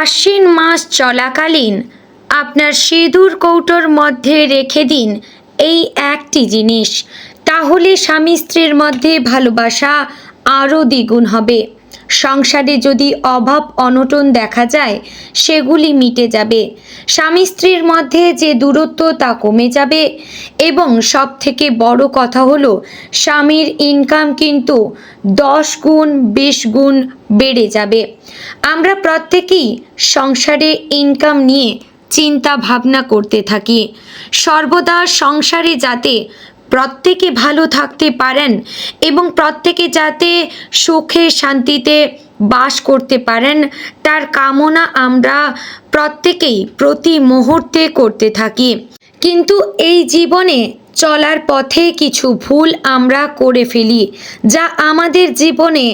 আশ্বিন মাস চলাকালীন আপনার সিঁদুর কৌটোর মধ্যে রেখে দিন এই একটি জিনিস। তাহলে স্বামী স্ত্রীর মধ্যে ভালোবাসা আরও দ্বিগুণ হবে। সংসারে যদি অভাব অনটন দেখা যায়, সেগুলি মিটে যাবে। স্বামী স্ত্রীর মধ্যে যে দূরত্ব তা কমে যাবে এবং সব থেকে বড় কথা হলো, স্বামীর ইনকাম কিন্তু দশ গুণ, বিশ গুণ বেড়ে যাবে। আমরা প্রত্যেকেই সংসারে ইনকাম নিয়ে চিন্তা ভাবনা করতে থাকি। সর্বদা সংসারে যাতে প্রত্যেকে ভালো থাকতে পারেন এবং প্রত্যেকে যাতে সুখে শান্তিতে বাস করতে পারেন, তার কামনা আমরা প্রত্যেকেই প্রতি মুহূর্তে করতে থাকি। কিন্তু এই জীবনে চলার পথে কিছু ভুল আমরা করে ফেলি, যা আমাদের জীবনে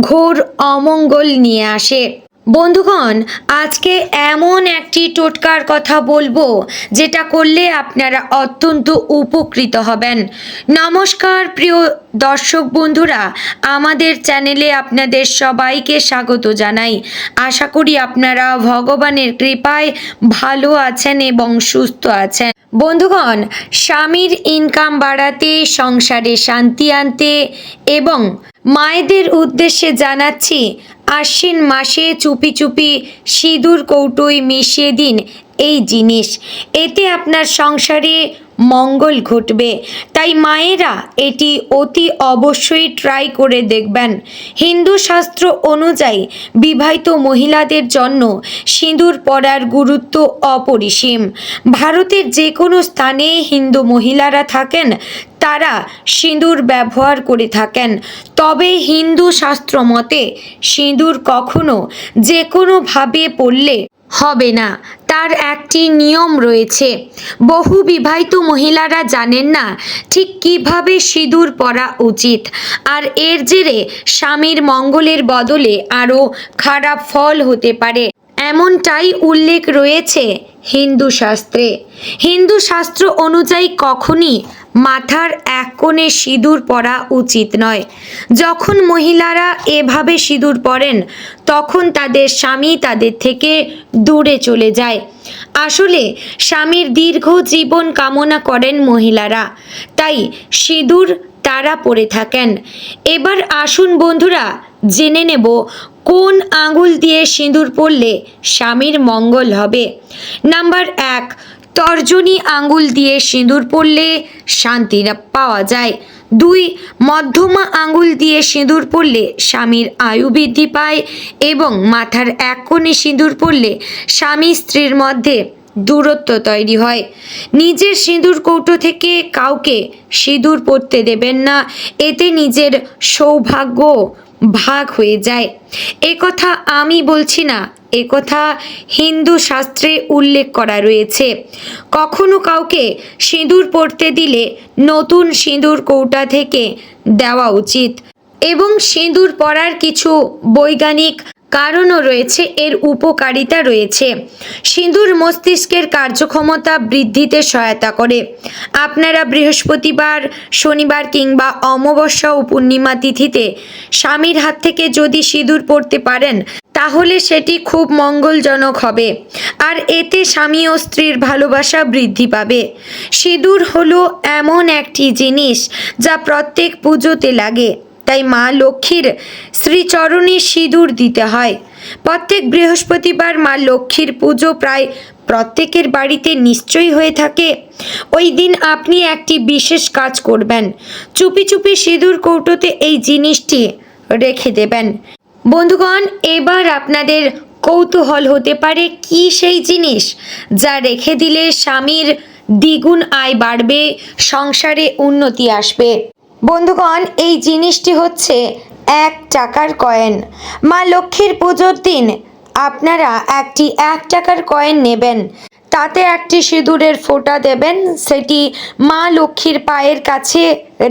ঘোর অমঙ্গল নিয়ে আসে। বন্ধুগণ, আজকে এমন একটি টোটকার কথা বলব, যেটা করলে আপনারা অত্যন্ত উপকৃত হবেন। নমস্কার, প্রিয় দর্শক বন্ধুরা, আমাদের চ্যানেলে আপনাদের সবাইকে স্বাগত জানাই। আশা করি আপনারা ভগবানের কৃপায় ভালো আছেন এবং সুস্থ আছেন। বন্ধুগণ, স্বামীর ইনকাম বাড়াতে, সংসারে শান্তি আনতে এবং মায়েদের উদ্দেশ্যে জানাচ্ছি আশ্বিন মাসে চুপি চুপি সিঁদুর কৌটোয় মিশিয়ে দিন এই জিনিস। এতে আপনার সংসারে মঙ্গল ঘটবে। তাই মায়েরা এটি অতি অবশ্যই ট্রাই করে দেখবেন। হিন্দু শাস্ত্র অনুযায়ী বিবাহিত মহিলাদের জন্য সিঁদুর পরার গুরুত্ব অপরিসীম। ভারতের যে কোনো স্থানে হিন্দু মহিলারা থাকেন, তারা সিঁদুর ব্যবহার করে থাকেন। তবে হিন্দু শাস্ত্র মতে সিঁদুর কখনো যে কোনোভাবে পড়লে হবে না। তার একটি নিয়ম রয়েছে। বহু বিবাহিত মহিলারা জানেন না ঠিক কীভাবে সিঁদুর পরা উচিত। আর এর জেরে স্বামীর মঙ্গলের বদলে আরও খারাপ ফল হতে পারে। এমনটাই উল্লেখ রয়েছে হিন্দু শাস্ত্রে। হিন্দু শাস্ত্র অনুযায়ী কখনই মাথার এক কোণে সিঁদুর পরা উচিত নয়। যখন মহিলারা এভাবে সিঁদুর পরেন, তখন তাদের স্বামী তাদের থেকে দূরে চলে যায়। আসলে স্বামীর দীর্ঘ জীবন কামনা করেন মহিলারা, তাই সিঁদুর তারা পরে থাকেন। এবার আসুন বন্ধুরা জেনে নেব কোন আঙুল দিয়ে সিঁদুর পরলে স্বামীর মঙ্গল হবে। নাম্বার এক, তর্জনী আঙুল দিয়ে সিঁদুর পরলে শান্তি পাওয়া যায়। দুই, মধ্যমা আঙুল দিয়ে সিঁদুর পরলে স্বামীর আয়ু বৃদ্ধি পায় এবং মাথার এক কোণে সিঁদুর পরলে স্বামী স্ত্রীর মধ্যে দূরত্ব তৈরি হয়। নিজের সিঁদুর কৌটো থেকে কাউকে সিঁদুর পরতে দেবেন না। এতে নিজের সৌভাগ্য ভাগ হয়ে যায়। এ কথা আমি বলছি না, এ কথা হিন্দু শাস্ত্রে উল্লেখ করা রয়েছে। কখনো কাউকে সিঁদুর পড়তে দিলে নতুন সিঁদুর কৌটা থেকে দেওয়া উচিত। এবং সিঁদুর পরার কিছু বৈজ্ঞানিক কারণও রয়েছে, এর উপকারিতা রয়েছে। সিঁদুর মস্তিষ্কের কার্যক্ষমতা বৃদ্ধিতে সহায়তা করে। আপনারা বৃহস্পতিবার, শনিবার কিংবা অমাবস্যা ও পূর্ণিমা তিথিতে স্বামীর হাত থেকে যদি সিঁদুর পরতে পারেন, তাহলে সেটি খুব মঙ্গলজনক হবে। আর এতে স্বামী ও স্ত্রীর ভালোবাসা বৃদ্ধি পাবে। সিঁদুর হলো এমন একটি জিনিস যা প্রত্যেক পুজোতে লাগে। তাই মা লক্ষ্মীর শ্রীচরণে সিঁদুর দিতে হয়। প্রত্যেক বৃহস্পতিবার মা লক্ষ্মীর পুজো প্রায় প্রত্যেকের বাড়িতে নিশ্চয়ই হয়ে থাকে। ওই দিন আপনি একটি বিশেষ কাজ করবেন। চুপি চুপি সিঁদুর কৌটোতে এই জিনিসটি রেখে দেবেন। বন্ধুগণ, এবার আপনাদের কৌতূহল হতে পারে, কি সেই জিনিস যা রেখে দিলে স্বামীর দ্বিগুণ আয় বাড়বে, সংসারে উন্নতি আসবে? বন্ধুগণ, এই জিনিসটি হচ্ছে এক টাকার কয়েন। মা লক্ষ্মীর পুজোর দিন আপনারা একটি এক টাকার কয়েন নেবেন। তাতে একটি সিঁদুরের ফোঁটা দেবেন, সেটি মা লক্ষ্মীর পায়ের কাছে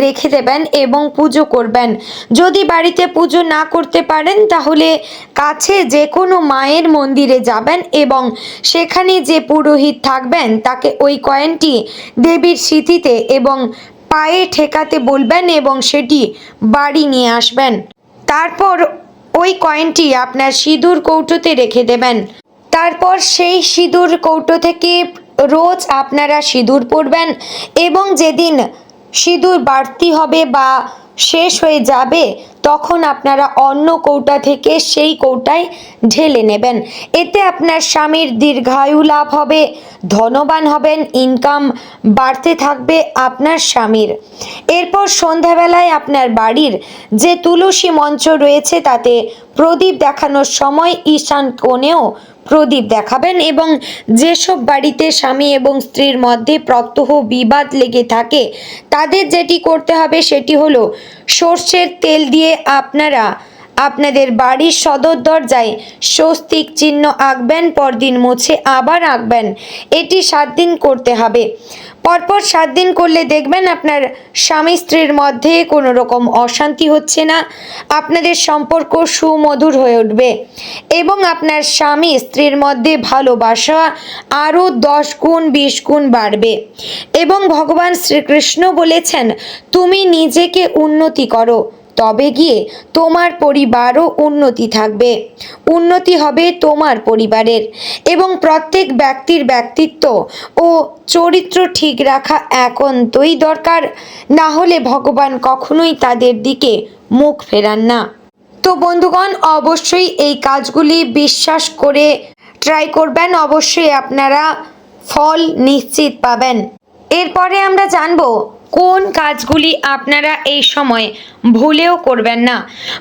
রেখে দেবেন এবং পুজো করবেন। যদি বাড়িতে পুজো না করতে পারেন, তাহলে কাছে যে কোনো মায়ের মন্দিরে যাবেন এবং সেখানে যে পুরোহিত থাকবেন, তাকে ওই কয়েনটি দেবীর স্মৃতিতে এবং পায়ে ঠেকাতে বলবেন এবং সেটি বাড়ি নিয়ে আসবেন। তারপর ওই কয়েনটি আপনার সিঁদুর কৌটোতে রেখে দেবেন। তারপর সেই সিঁদুর কৌটো থেকে রোজ আপনারা সিঁদুর পরবেন এবং যেদিন সিঁদুর বাড়তি হবে বা শেষ হয়ে যাবে, তখন আপনারা অন্য কৌটা থেকে সেই কৌটায় ঢেলে নেবেন। এতে আপনার স্বামীর দীর্ঘায়ু লাভ হবে, ধনবান হবেন ইনকাম বাড়তে থাকবে আপনার স্বামীর। এরপর সন্ধ্যাবেলায় আপনার বাড়ির যে তুলসী মঞ্চ রয়েছে তাতে প্রদীপ দেখানোর সময় ঈশান কোণেও প্রদীপ দেখাবেন এবং যেসব বাড়িতে স্বামী এবং স্ত্রীর মধ্যে প্রত্যহ বিবাদ লেগে থাকে, তাদের যেটি করতে হবে সেটি হলো সর্ষের তেল দিয়ে আপনারা আপনাদের বাড়ির সদর দরজায় স্বস্তিক চিহ্ন আঁকবেন, পরদিন মুছে আবার আঁকবেন। এটি সাত দিন করতে হবে। পরপর সাত দিন করলে দেখবেন আপনার স্বামী স্ত্রীর মধ্যে কোনো রকম অশান্তি হচ্ছে না, আপনাদের সম্পর্ক সুমধুর হয়ে উঠবে এবং আপনার স্বামী স্ত্রীর মধ্যে ভালোবাসা আরও দশ গুণ, বিশ গুণ বাড়বে এবং ভগবান শ্রীকৃষ্ণ বলেছেন, তুমি নিজেকে উন্নতি করো। তবে গিয়ে তোমার পরিবারও উন্নতি থাকবে। উন্নতি হবে তোমার পরিবারের এবং প্রত্যেক ব্যক্তির ব্যক্তিত্ব ও চরিত্র ঠিক রাখা একান্তই দরকার। না হলে ভগবান কখনোই তাদের দিকে মুখ ফেরান না। তো বন্ধুগণ, অবশ্যই এই কাজগুলি বিশ্বাস করে ট্রাই করবেন। অবশ্যই আপনারা ফল নিশ্চিত পাবেন। এরপরে আমরা জানব কোন কাজগুলি আপনারা এই সময় ভুলেও করবেন না।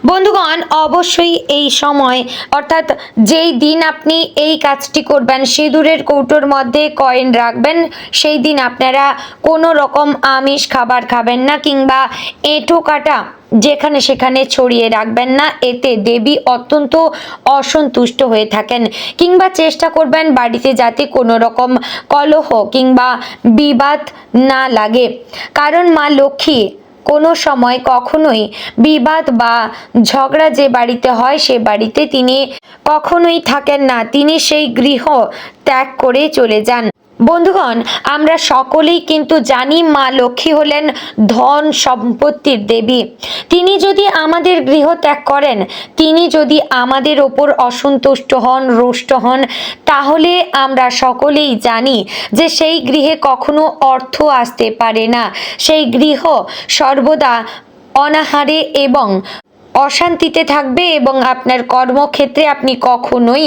বন্ধুগণ, অবশ্যই এই সময়, অর্থাৎ যেই দিন আপনি এই কাজটি করবেন, সিঁদুরের কৌটোর মধ্যে কয়েন রাখবেন, সেই দিন আপনারা কোনো রকম আমিষ খাবার খাবেন না, কিংবা এঁটো কাটা যেখানে সেখানে ছড়িয়ে রাখবেন না, এতে দেবী অত্যন্ত অসন্তুষ্ট হয়ে থাকেন। কিংবা চেষ্টা করবেন বাড়িতে যাতে কোনো রকম কলহ কিংবা বিবাদ না লাগে। কারণ মা লক্ষ্মী কোনো সময় কখনোই বিবাদ বা ঝগড়া যে বাড়িতে হয় সে বাড়িতে তিনি কখনোই থাকেন না। তিনি সেই গৃহ ত্যাগ করে চলে যান। বন্ধুগণ, আমরা সকলেই কিন্তু জানি মা লক্ষ্মী হলেন ধন সম্পত্তির দেবী। তিনি যদি আমাদের গৃহ ত্যাগ করেন, তিনি যদি আমাদের ওপর অসন্তুষ্ট হন, রুষ্ট হন, তাহলে আমরা সকলেই জানি যে সেই গৃহে কখনো অর্থ আসতে পারে না। সেই গৃহ সর্বদা অনাহারে এবং অশান্তিতে থাকবে এবং আপনার কর্মক্ষেত্রে আপনি কখনোই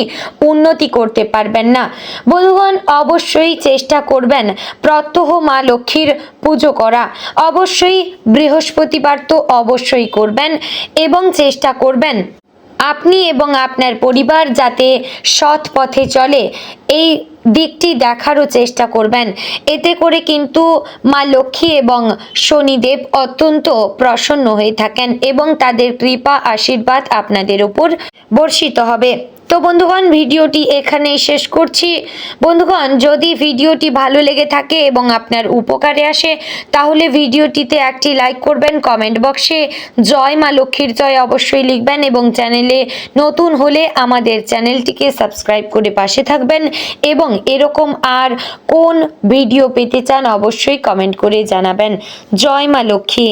উন্নতি করতে পারবেন না। বন্ধুগণ, অবশ্যই চেষ্টা করবেন প্রত্যহ মা লক্ষ্মীর পুজো করা। অবশ্যই বৃহস্পতিবার তো অবশ্যই করবেন এবং চেষ্টা করবেন আপনি এবং আপনার পরিবার যাতে সৎ পথে চলে। এই দিকটি দেখারও চেষ্টা করবেন। এতে করে কিন্তু মা লক্ষ্মী এবং শনিদেব অত্যন্ত প্রসন্ন হয়ে থাকেন এবং তাদের কৃপা, আশীর্বাদ আপনাদের উপর বর্ষিত হবে। তো বন্ধুগণ, ভিডিওটি এখানেই শেষ করছি। বন্ধুগণ, যদি ভিডিওটি ভালো লেগে থাকে এবং আপনার উপকারে আসে, তাহলে ভিডিওটিতে একটি লাইক করবেন, কমেন্ট বক্সে জয় মা লক্ষ্মীর জয় অবশ্যই লিখবেন এবং চ্যানেলে নতুন হলে আমাদের চ্যানেলটিকে সাবস্ক্রাইব করে পাশে থাকবেন এবং এরকম আর কোন ভিডিও পেতে চান অবশ্যই কমেন্ট করে জানাবেন। জয় মা লক্ষ্মী।